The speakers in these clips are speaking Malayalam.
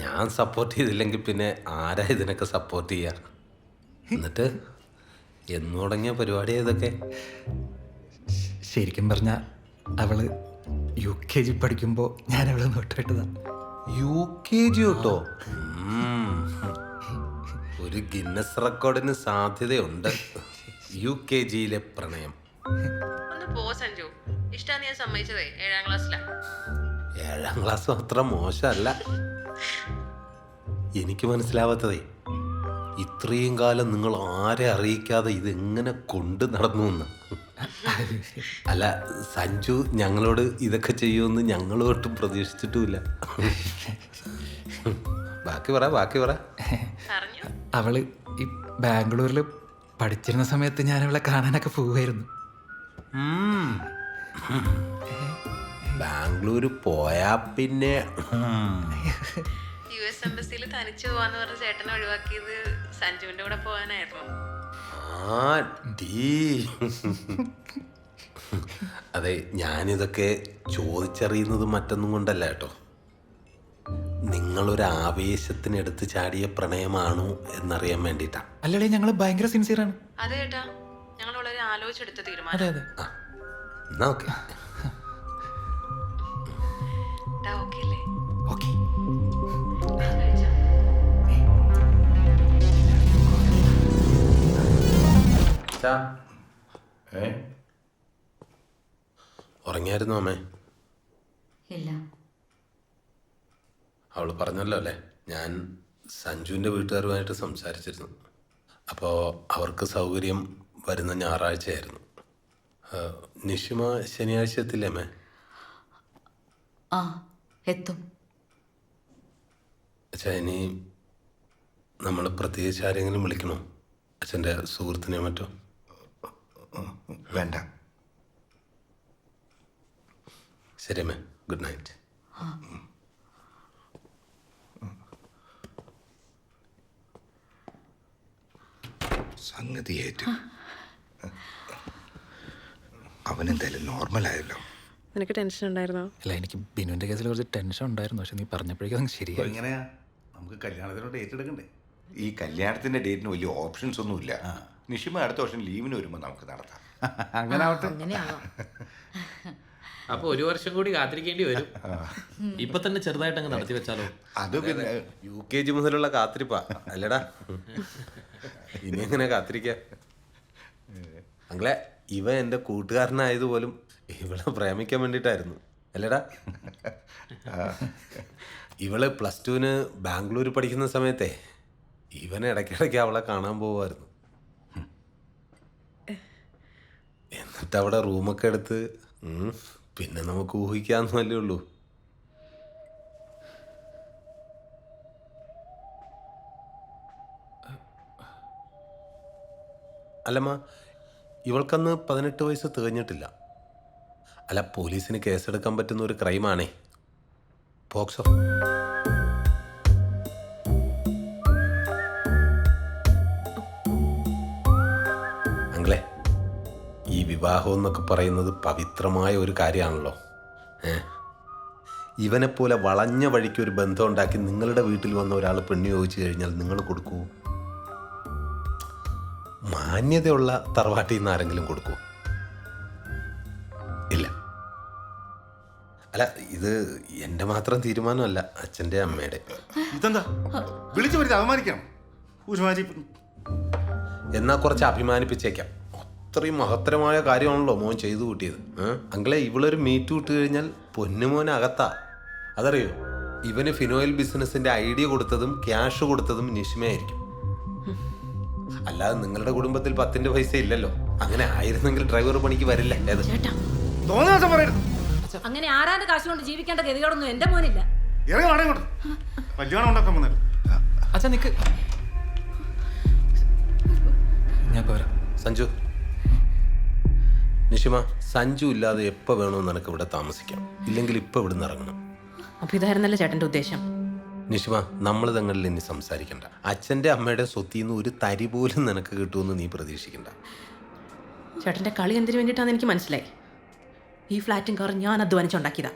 ഞാൻ സപ്പോർട്ട് ചെയ്തില്ലെങ്കിൽ പിന്നെ ആരാ ഇതിനൊക്കെ സപ്പോർട്ട് ചെയ്യാ? എന്നിട്ട് എന്ന് തുടങ്ങിയ പരിപാടി ഇതൊക്കെ ശരിക്കും പറഞ്ഞ അവൾ യു കെ ജി പഠിക്കുമ്പോൾ ഞാൻ അവളെ നോട്ടിട്ടതാണ് യു കെ ജി കേട്ടോ ഒരു ഗിന്നസ് റെക്കോർഡിന് സാധ്യതയുണ്ട്. യു കെ ജിയിലെ പ്രണയം. ഒന്ന് പോ സഞ്ജു. സമ്മതിച്ചതേ? ഏഴാം ക്ലാസ്സിലാ. ഏഴാം ക്ലാസ് അത്ര മോശമല്ല. എനിക്ക് മനസ്സിലാവാത്തതേ ഇത്രയും കാലം നിങ്ങൾ ആരെ അറിയിക്കാതെ ഇതെങ്ങനെ കൊണ്ട് നടന്നു എന്ന്? അല്ല സഞ്ജു ഞങ്ങളോട് ഇതൊക്കെ ചെയ്യുമെന്ന് ഞങ്ങൾ ഒട്ടും പ്രതീക്ഷിച്ചിട്ടുമില്ല. ബാക്കി പറ ബാക്കി പറ. പറഞ്ഞു. അവൾ ഈ ബാംഗ്ലൂരിൽ പഠിച്ചിരുന്ന സമയത്ത് ഞാൻ അവളെ കാണാനൊക്കെ പോവുമായിരുന്നു ഉം. ബാംഗ്ലൂര് പോയാ പിന്നെ. യു എസ് എംബസിയിൽ തനിച്ചു പോവാന്ന് പറഞ്ഞ ചേട്ടനെ ഒഴിവാക്കിയത് സഞ്ജുവിന്റെ കൂടെ പോകാനായിരുന്നു ആ ഡീ അതെ ഞാനിതൊക്കെ ചോദിച്ചറിയുന്നത് മറ്റൊന്നും കൊണ്ടല്ല കേട്ടോ. നിങ്ങളൊരു ആവേശത്തിനെടുത്ത് ചാടിയ പ്രണയമാണോ എന്നറിയാൻ വേണ്ടിട്ടാ അല്ലടേ ഞങ്ങൾ ഭയങ്കര സിൻസിയറാണ് അതെ ഏട്ടാ ഞങ്ങൾ വളരെ ആലോചിച്ചെടുത്ത അതെ തീരുമാനം അതെ. ആ എന്നാ ഓക്കെ. അല്ലേ? ഓക്കെ കഴിച്ചോ? ഏ ഉറങ്ങിയായിരുന്നു അമ്മേ. ഇല്ല. അവൾ പറഞ്ഞല്ലോ അല്ലേ? ഞാൻ സഞ്ജുവിന്റെ വീട്ടുകാരുമായിട്ട് സംസാരിച്ചിരുന്നു. അപ്പോൾ അവർക്ക് സൗകര്യം വരുന്ന ഞായറാഴ്ചയായിരുന്നു. ആയിരുന്നു നിഷിമ ശനിയാഴ്ച എത്തില്ലേ അമ്മേ? ആ എത്തും. അച്ഛാ ഇനി നമ്മൾ പ്രത്യേകിച്ച് ആരെങ്കിലും വിളിക്കണോ? അച്ഛന്റെ സുഹൃത്തിനെ മറ്റോ? വേണ്ട. ശരി അമ്മേ ഗുഡ് നൈറ്റ്. സംഗതി ഏറ്റു അവനെന്തായാലും നോർമലായല്ലോ നിനക്ക് ടെൻഷൻ ഉണ്ടായിരുന്നോ? അല്ല എനിക്ക് ബിനുവിന്റെ കേസിൽ കുറച്ച് ടെൻഷൻ ഉണ്ടായിരുന്നു. പക്ഷെ നീ പറഞ്ഞപ്പോഴേക്കും ശരിയായി. എങ്ങനെയാ? നമുക്ക് കല്യാണത്തിനോട് എടുക്കണ്ടേ? ഈ കല്യാണത്തിന്റെ ഡേറ്റിന് വലിയ ഓപ്ഷൻസ് ഒന്നും ഇല്ല. നിഷിമ അടുത്ത വർഷം ലീവിന് വരുമ്പോൾ നമുക്ക് നടത്താം. അങ്ങനെ ആവട്ടെ അപ്പൊ ഒരു വർഷം കൂടി കാത്തിരിക്കേണ്ടി വരും. ഇപ്പൊ തന്നെ ചെറുതായിട്ട് അങ്ങ് നടത്തി വെച്ചാലോ? അത് പിന്നെ യു കെ ജി മുതലുള്ള കാത്തിരിപ്പാ. അല്ലടാ. ഇനി എങ്ങനെ കാത്തിരിക്ക? അങ്ങളെ ഇവ എന്റെ കൂട്ടുകാരനായതുപോലും ഇവളെ പ്രേമിക്കാൻ വേണ്ടിയിട്ടായിരുന്നു. അല്ലേടാ? ഇവൾ പ്ലസ് ടുവിന് ബാംഗ്ലൂർ പഠിക്കുന്ന സമയത്തെ ഇവൻ ഇടയ്ക്കിടയ്ക്ക് അവളെ കാണാൻ പോവായിരുന്നു എന്നിട്ട് അവിടെ റൂമൊക്കെ എടുത്ത് പിന്നെ നമുക്ക് ഊഹിക്കാന്നല്ലേ ഉള്ളൂ. അല്ലമ്മ ഇവൾക്കന്ന് പതിനെട്ട് വയസ്സ് തികഞ്ഞിട്ടില്ല. അല്ല പോലീസിന് കേസെടുക്കാൻ പറ്റുന്ന ഒരു ക്രൈമാണേ. പോക്സോ അങ്ങളെ ഈ വിവാഹം എന്നൊക്കെ പറയുന്നത് പവിത്രമായ ഒരു കാര്യമാണല്ലോ. ഏ? ഇവനെപ്പോലെ വളഞ്ഞ വഴിക്ക് ഒരു ബന്ധം ഉണ്ടാക്കി നിങ്ങളുടെ വീട്ടിൽ വന്ന ഒരാൾ പെണ്ണു ചോദിച്ചു കഴിഞ്ഞാൽ നിങ്ങൾ കൊടുക്കൂ? മാന്യതയുള്ള തറവാട്ടിൽ നിന്ന് ആരെങ്കിലും കൊടുക്കൂ? അല്ല ഇത് എന്റെ മാത്രം തീരുമാനമല്ല അച്ഛന്റെ അമ്മയുടെ. ഇതെന്താ? വിളിച്ചു വരുത്തി അപമാനിക്കണം. ഊഷ്മാജി എന്നാ കുറച്ച് അഭിമാനിപ്പിച്ചേക്കാം. അത്രയും മഹത്തരമായ കാര്യമാണല്ലോ മോൻ ചെയ്തു കൂട്ടിയത്? അങ്കിളെ ഇവളൊരു മീറ്റ് വിട്ട് കഴിഞ്ഞാൽ പൊന്നുമോൻ അകത്താ. അതറിയോ? ഇവന് ഫിനോയിൽ ബിസിനസിന്റെ ഐഡിയ കൊടുത്തതും ക്യാഷ് കൊടുത്തതും നിഷ്മയായിരിക്കും. അല്ലാതെ നിങ്ങളുടെ കുടുംബത്തിൽ പത്തിന്റെ പൈസ ഇല്ലല്ലോ. അങ്ങനെ ആയിരുന്നെങ്കിൽ ഡ്രൈവർ പണിക്ക് വരില്ല? ഏത്? പറയരുത്. അങ്ങനെ ആരാന്റെ കാശ് കൊണ്ട് ജീവിക്കേണ്ട ഗതികളൊന്നും എന്റെ മോനില്ല. ഇറങ്ങി വാടക ഇങ്ങോട്ട്. കല്യാണം ഉണ്ടാക്കാൻ വന്നത് അച്ഛാ നിക്ക്. ഞാൻ പോരാ. സഞ്ജു. നിഷിമ സഞ്ജു ഇല്ലാതെ എപ്പോ വേണമെന്ന് നിനക്ക് ഇവിടെ താമസിക്കാം. ഇല്ലെങ്കിൽ ഇപ്പോൾ ഇവിടുന്ന് ഇറങ്ങണം. അപ്പൊ ഇതായിരുന്നല്ലേ ചേട്ടന്റെ ഉദ്ദേശം? നിഷിമ നമ്മൾ തങ്ങളിൽ ഇനി സംസാരിക്കണ്ട. അച്ഛന്റെ അമ്മയുടെ സ്വത്തിൽ നിന്ന് ഒരു തരി പോലും നിനക്ക് കിട്ടുമെന്ന് നീ പ്രതീക്ഷിക്കണ്ട. ചേട്ടന്റെ കളി എന്തിനു വേണ്ടിയിട്ടാന്ന് എനിക്ക് മനസ്സിലായി. ഈ ഫ്ലാറ്റും കാറും ഞാൻ അധ്വാനിച്ചുണ്ടാക്കിയതാ.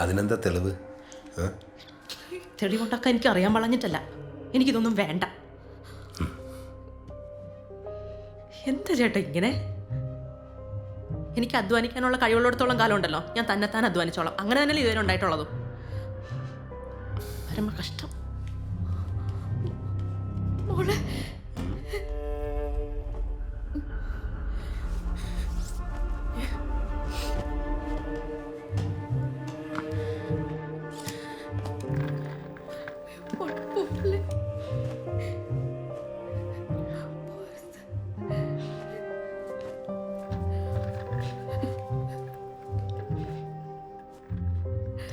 അതിനെന്താ തെളിവ്? തെളിവുണ്ടാക്കാൻ എനിക്ക് അറിയാൻ വളഞ്ഞിട്ടല്ല. എനിക്കിതൊന്നും വേണ്ട. എന്താ ചേട്ടാ ഇങ്ങനെ? എനിക്ക് അധ്വാനിക്കാനുള്ള കഴിവുള്ളിടത്തോളം കാലം ഉണ്ടല്ലോ ഞാൻ തന്നെത്താൻ അധ്വാനിച്ചോളാം. അങ്ങനെ തന്നെയല്ലേ ഇതുവരെ ഉണ്ടായിട്ടുള്ളതും. പരമ കഷ്ടം.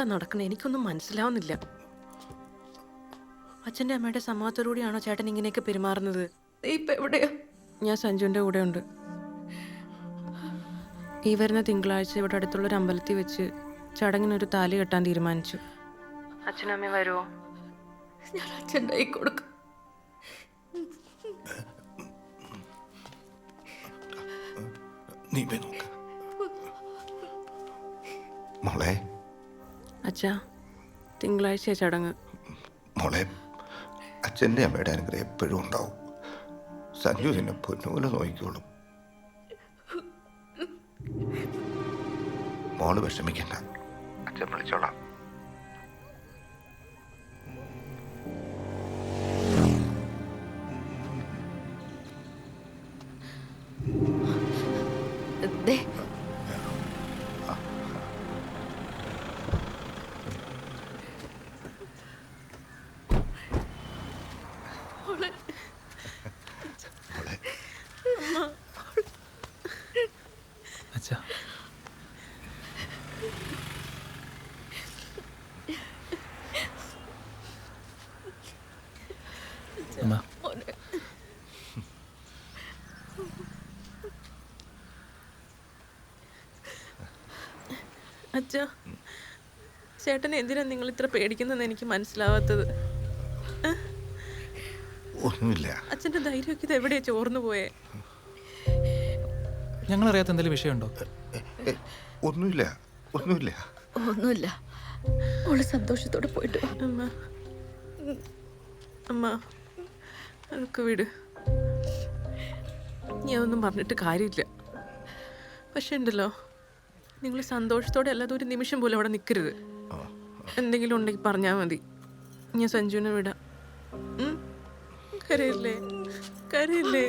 എന്താ നടക്കണേ എനിക്കൊന്നും മനസ്സിലാവുന്നില്ല. അച്ഛന്റെ അമ്മയുടെ സമ്മതത്തോടുകൂടിയാണോ ചേട്ടൻ ഇങ്ങനെയൊക്കെ പെരുമാറുന്നത്? ഇപ്പം എവിടെയാ? ഞാൻ സഞ്ജുവിന്റെ കൂടെ ഉണ്ട് ഈ വരുന്ന തിങ്കളാഴ്ച ഇവിടെ അടുത്തുള്ള ഒരു അമ്പലത്തിൽ വെച്ച് ചടങ്ങിനൊരു താലി കെട്ടാൻ തീരുമാനിച്ചു. അച്ഛനമ്മ വരുമോ ഞാൻ അച്ഛന്റെ കൈ കൊടുക്കും. നീ നോക്ക. മോളെ അച്ഛാ തിങ്കളാഴ്ച ചടങ്ങ്. മോളെ അച്ഛന്റെ അമ്മയുടെ അനുഗ്രഹം എപ്പോഴും ഉണ്ടാവും. സഞ്ജു എന്നെ പൊന്നുപോലെ നോക്കിക്കോളും. മോൾ വിഷമിക്കണ്ട. അച്ഛൻ വിളിച്ചോളാം. ദേ മോളെ അച്ഛാ അമ്മ അച്ഛാ ചേട്ടൻ എന്തിനാ നിങ്ങൾ ഇത്ര പേടിക്കുന്നതെന്ന് എനിക്ക് മനസ്സിലാവാത്തത്? ഒന്നുമില്ല. അച്ഛന്റെ ധൈര്യമൊക്കെ ഇത് എവിടെയാ ചോർന്നു പോയേ? ഞങ്ങളറിയാത്ത എന്തെങ്കിലും വിഷയമുണ്ടോ? ഒന്നുമില്ല ഒന്നുമില്ല. ഒന്നുമില്ല. ഓൾ സന്തോഷത്തോടെ പോയിട്ട്. അമ്മ അമ്മ അതൊക്കെ വിട്. ഞാൻ ഒന്നും പറഞ്ഞിട്ട് കാര്യമില്ല. പക്ഷെ ഉണ്ടല്ലോ നിങ്ങൾ സന്തോഷത്തോടെ അല്ലാതെ ഒരു നിമിഷം പോലും അവിടെ നിൽക്കരുത് എന്തെങ്കിലും ഉണ്ടെങ്കിൽ പറഞ്ഞാൽ മതി. ഞാൻ സഞ്ജുവിനെ വിടാം? കരയില്ലേ? കരയില്ലേ?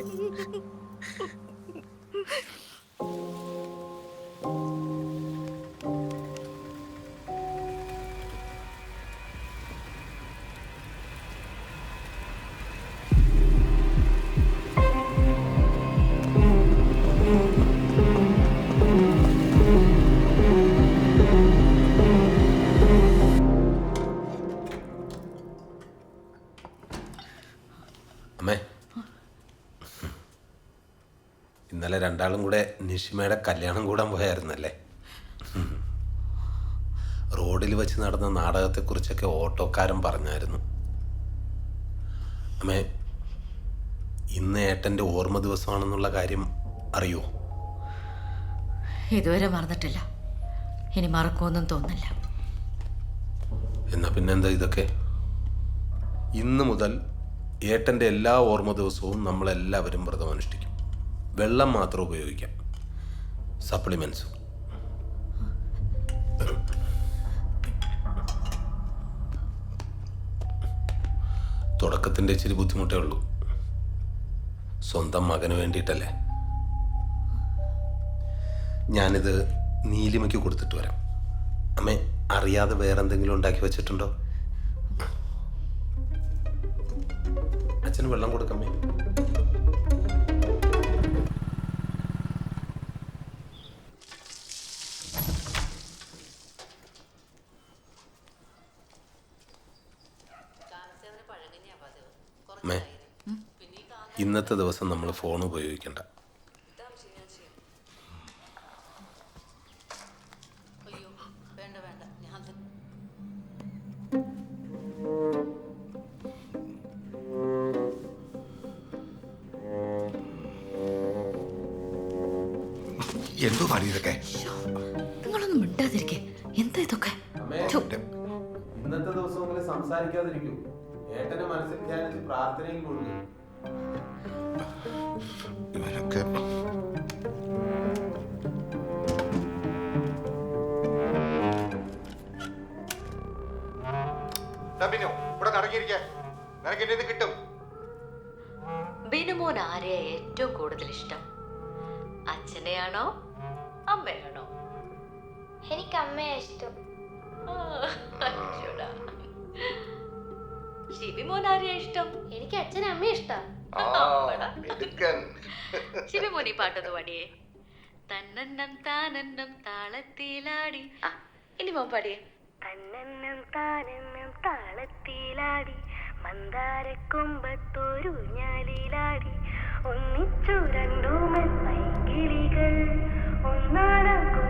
രണ്ടാളും കൂടെ നിഷിമയുടെ കല്യാണം കൂടാൻ പോയായിരുന്നല്ലേ? റോഡിൽ വെച്ച് നടന്ന നാടകത്തെക്കുറിച്ചൊക്കെ ഓട്ടോക്കാരൻ പറഞ്ഞായിരുന്നു. അമ്മേ ഇന്ന് ഏട്ടന്റെ ഓർമ്മ ദിവസമാണെന്നുള്ള കാര്യം അറിയോ ഇതുവരെ മറന്നിട്ടില്ല. ഇനി മറക്കുമെന്നും തോന്നില്ല എന്നാ പിന്നെന്താ ഇതൊക്കെ? ഇന്ന് മുതൽ ഏട്ടന്റെ എല്ലാ ഓർമ്മ ദിവസവും നമ്മളെല്ലാവരും വ്രതം അനുഷ്ഠിക്കും വെള്ളം മാത്രം ഉപയോഗിക്കാം. സപ്ലിമെന്റ്സ് തുടക്കത്തിന്റെ ഇച്ചിരി ബുദ്ധിമുട്ടേ ഉള്ളൂ. സ്വന്തം മകന് വേണ്ടിയിട്ടല്ലേ? ഞാനിത് നീലിമയ്ക്ക് കൊടുത്തിട്ട് വരാം. അമ്മേ അറിയാതെ വേറെന്തെങ്കിലും ഉണ്ടാക്കി വെച്ചിട്ടുണ്ടോ? അച്ഛന് വെള്ളം കൊടുക്കമ്മേ. ഇന്നത്തെ ദിവസം നമ്മൾ ഫോൺ ഉപയോഗിക്കണ്ട. എന്തോ പണി ഇതൊക്കെ? നിങ്ങളൊന്നും മിണ്ടാതിരിക്കേ. എന്താ ഇതൊക്കെ? ഇന്നത്തെ ദിവസം സംസാരിക്കാതിരിക്കൂ. ഏട്ടനെ മനസ്സിൽ ധ്യാനിച്ച് പ്രാർത്ഥനയിൽ മുഴുകും പിന്നെ ഇവിടെ നടക്കിയിരിക്കേ നിനക്ക് എന്നെ കിട്ടും. ബിനുമോൻ ആരെയാ ഏറ്റവും കൂടുതൽ ഇഷ്ടം? അച്ഛനെയാണോ? അമ്മയാണോ? എനിക്ക് അമ്മയെ ഇഷ്ടം. ശിബിമോൻ ആരെയാ ഇഷ്ടം? എനിക്ക് അച്ഛനെ അമ്മയെ ഇഷ്ടം. ശിബിമോൻ ഈ പാട്ടൊന്ന് പാടിയേ. തന്നന്നം താനന്നം താളത്തിലാടി. ഇനി മോൻ പാടിയേ. തന്നെന്നും താനെന്നും താളത്തിലാടി മന്ദാരക്കൊമ്പത്തൊരു ഞാലിലാടി. ഒന്നിച്ചു രണ്ടു മൈകിളികൾ ഒന്നാടാം